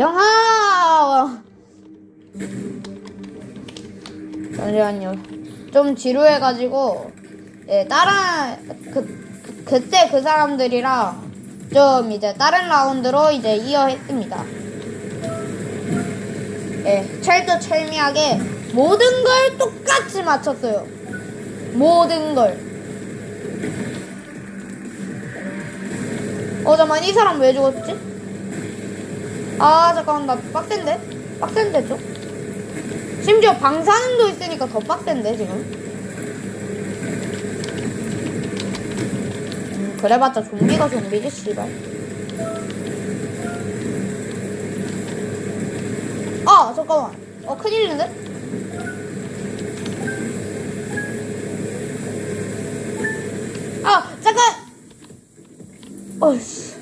영하! 잠시만요. 좀 지루해가지고 예 다른 그, 그 그때 그 사람들이랑 좀 이제 다른 라운드로 이제 이어 했습니다. 예 철두철미하게 모든 걸 똑같이 맞췄어요. 모든 걸. 어, 잠깐만, 이 사람 왜 죽었지? 아, 잠깐만, 나 빡센데? 빡센데, 좀? 심지어 방사능도 있으니까 더 빡센데, 지금? 음, 그래봤자 좀비가 좀비지, 씨발. 아, 잠깐만. 어, 큰일인데? 아, 잠깐! 어이씨.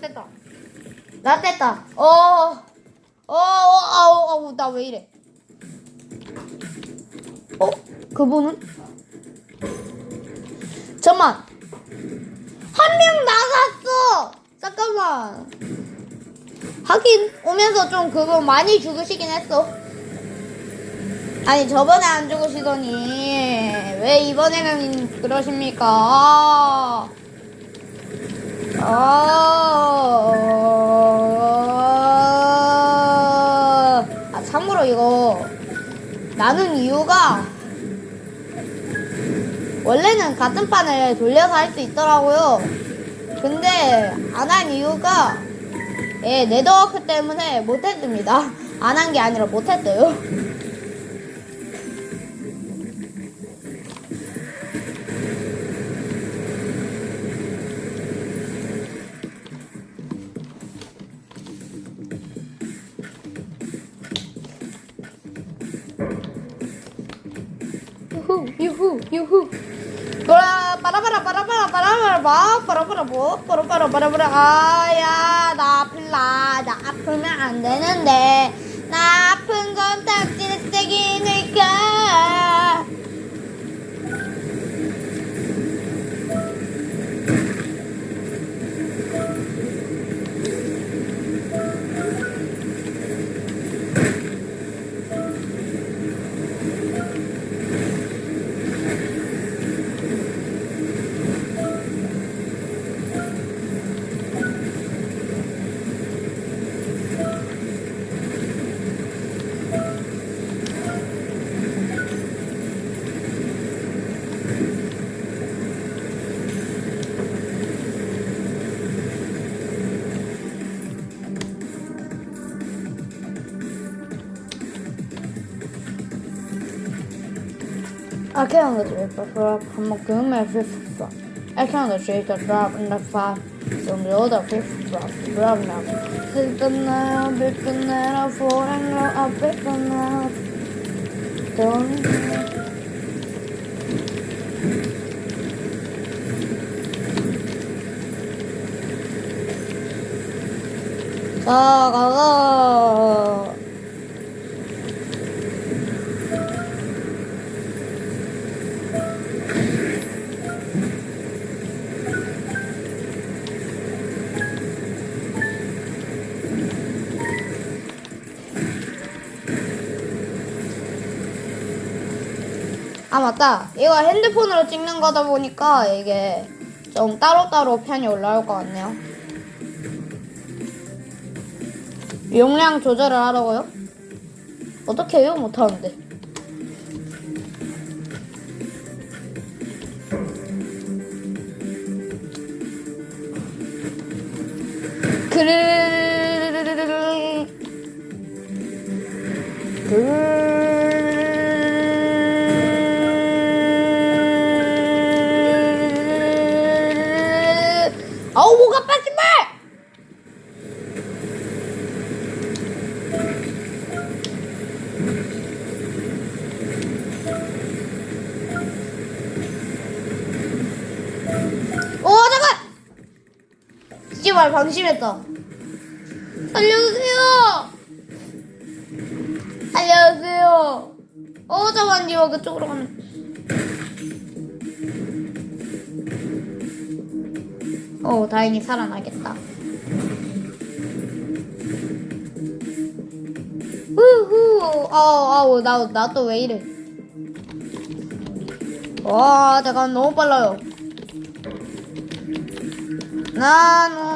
뗐다. 나 뗐다. 어, 어, 어, 아우, 아우, 나 왜 이래? 어? 그분은? 잠만. 한 명 나갔어! 잠깐만. 하긴, 오면서 좀 그분 많이 죽으시긴 했어. 아니 저번에 안 죽으시더니 왜 이번에는 그러십니까? 아, 아, 아 참고로 이거 나는 이유가 원래는 같은 판을 돌려서 할 수 있더라고요. 근데 안 한 이유가 예, 네더워크 때문에 못했습니다. 안 한 게 아니라 못했어요. 유후 뭐라 빠라바라 빠라바라 빠라바라 뭐 빠라바라 뭐 빠라바라 빠라바라 아야 나 아플라 나 아프면 안 되는데 나 아픈 건 딱지를 새기니까 I can't wait the drop from a fifth drop. I can't retrieve the drop in the five. So below the fifth drop, drop now. Six banana, big banana, four and roll a the banana. Don't. Oh, hello. 아 맞다 이거 핸드폰으로 찍는 거다 보니까 이게 좀 따로따로 편이 올라올 것 같네요 용량 조절을 하라고요? 어떻게 해요? 못하는데 그르르르르르르 씨발 방심했다 살려주세요 알려주세요. 어, 잠깐, 니가 그쪽으로 가면. 어, 다행히 살아나겠다. 후후, 어, 아우, 나, 나 또 왜 이래. 와, 잠깐, 너무 빨라요. 나너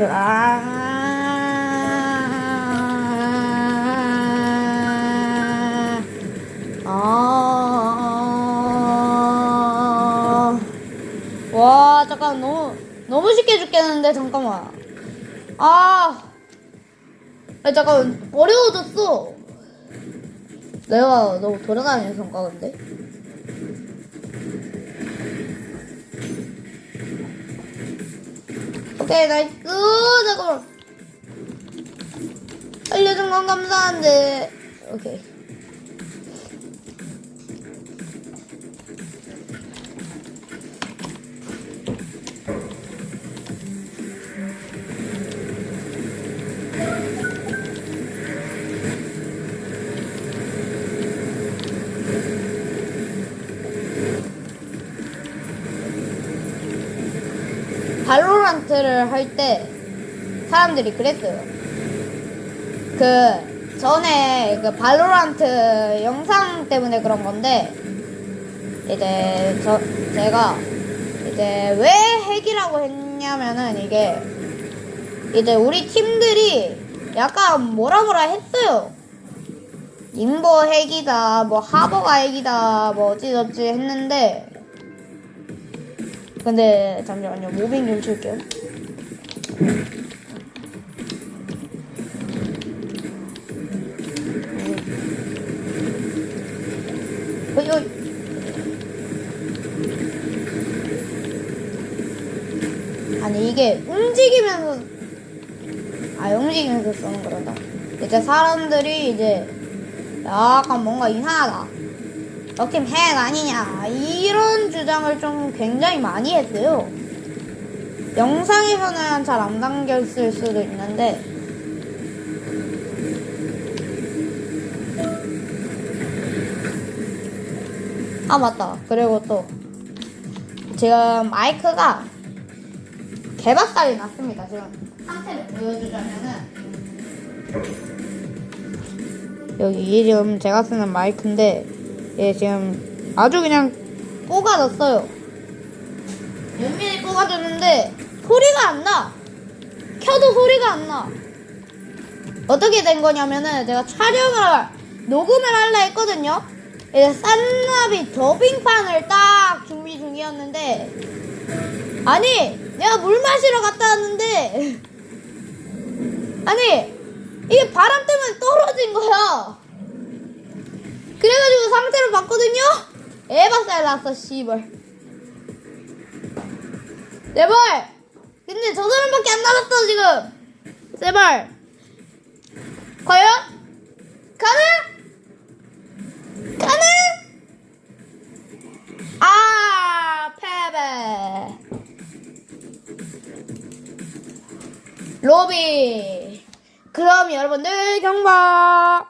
아, 아, 와, 잠깐, 너무, 너무 쉽게 죽겠는데, 잠깐만. 아, 아 잠깐, 어려워졌어. 내가 너무 돌아다니는 성과인데? 오케이, 나이스. 잠깐만. 알려준 건 감사한데. 오케이. 발로란트를 할 때 사람들이 그랬어요. 그 전에 그 발로란트 영상 때문에 그런 건데 이제 저 제가 이제 왜 핵이라고 했냐면은 이게 이제 우리 팀들이 약간 뭐라 뭐라 했어요. 인버 핵이다, 뭐 하버가 핵이다, 뭐 어찌저찌 했는데 근데 잠시만요. 모빙 좀 칠게요. 어이 아니 이게 움직이면서 아 움직이면서 쓰는 거란다. 이제 사람들이 이제 약간 뭔가 이상하다 너팀 핵 아니냐. 이런 주장을 좀 굉장히 많이 했어요. 영상에서는 잘 안 담겼을 수도 있는데. 아 맞다. 그리고 또 지금 마이크가 개박살이 났습니다 지금. 상태를 보여주자면은. 여기 지금 제가 쓰는 마이크인데 얘 지금 아주 그냥 뽑아졌어요. 연민이 뽑아줬는데 소리가 안 나. 켜도 소리가 안 나. 어떻게 된 거냐면은 제가 촬영을 녹음을 하려 했거든요. 이제 싼나비 더빙판을 딱 준비 중이었는데 아니 내가 물 마시러 갔다 왔는데 아니 이게 바람 때문에 떨어진 거야. 그래가지고 상태를 봤거든요? 에바살 났어, 씨발. 제발! 근데 저 사람밖에 안 남았어, 지금! 제발! 과연? 가능? 가능? 아, 패배. 로비. 그럼 여러분들 경박!